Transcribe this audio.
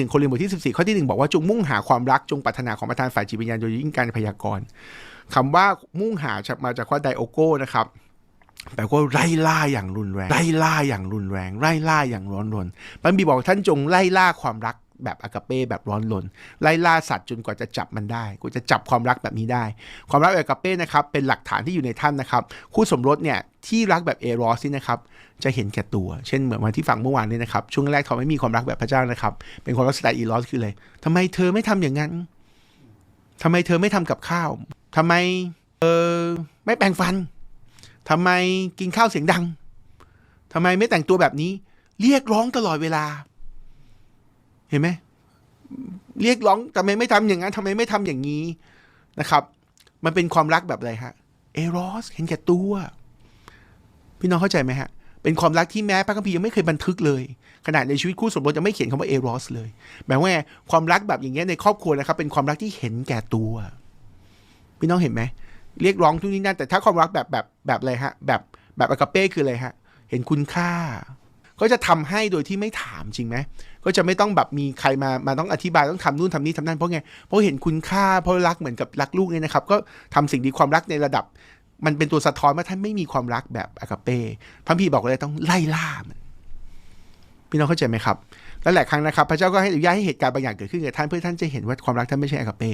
หนึ่งโครินธ์บทที่ 14 ข้อที่ 1 บอกว่าจงมุ่งหาความรักจงปรารถนาของประธานฝ่ายจิตวิญญาณโดยยิ่งการพยากรณ์คำว่ามุ่งหามาจากว่าไดโอโก้นะครับแปลว่าไล่ล่าอย่างรุนแรง ไล่ล่าอย่างรุนแรง ไล่ล่าอย่างร้อนรนพระบีบอกท่านจงไล่ล่าความรัก แบบอากาเป้แบบร้อนรนไล่ล่าสัตว์จนกว่าจะจับมันได้กว่าจะจับความรักแบบนี้ได้ ความรักแบบอากาเป้นะครับเป็นหลักฐานที่อยู่ในท่านนะครับ คู่สมรสเนี่ยที่รักแบบเอรอสนี่นะครับจะเห็นแก่ตัว เช่นเหมือนวันที่ฟังเมื่อวานนี้นะครับช่วงแรกเขาไม่มีความรักแบบพระเจ้านะครับ เป็นความรักสไตล์อีลอสคือเลยทำไมเธอไม่ทำอย่างนั้นทำไมเธอไม่ทำกับข้าวทำไมเออไม่แปรงฟันทำไมกินข้าวเสียงดังทำไมไม่แต่งตัวแบบนี้ เรียกร้องตลอดเวลา เห็นไหมเรียกร้องทำไมไม่ทำอย่างนั้นทำไมไม่ทำอย่างนี้นะครับ มันเป็นความรักแบบอะไรฮะเอรอสเห็นแก่ตัว พี่น้องเข้าใจไหมฮะ เป็นความรักที่แม้พระคัมภีร์ยังไม่เคยบันทึกเลย ขนาดในชีวิตคู่สมรสยังไม่เขียนคำว่าเอรอสเลยหมายว่าความรักแบบอย่างเงี้ยในครอบครัวนะครับ เป็นความรักที่เห็นแก่ตัว พี่น้องเห็นไหมเรียกร้องทุกนี้นั่นแต่ถ้าความรักแบบแบบแบบอะไรฮะ แบบแบบอากาเป้คืออะไรฮะ เห็นคุณค่า ก็จะทำให้โดยที่ไม่ถามจริงไหมก็จะไม่ต้องแบบมีใครมามาต้องอธิบายต้องทำนู่นทำนี่ทำนั่นเพราะไงเพราะเห็นคุณค่าเพราะรักเหมือนกับรักลูกเนี่ยนะครับ ก็ทำสิ่งดีความรักในระดับ มันเป็นตัวสะท้อนว่าท่านไม่มีความรักแบบอากาเป้พระพีร์บอกเลยต้องไล่ล่ามันพี่น้องเข้าใจไหมครับและหลายครั้งนะครับ พระเจ้าก็ให้อนุญาตให้เหตุการณ์บางอย่างเกิดขึ้นกับท่านเพื่อท่านจะเห็นว่าความรักท่านไม่ใช่อากาเป้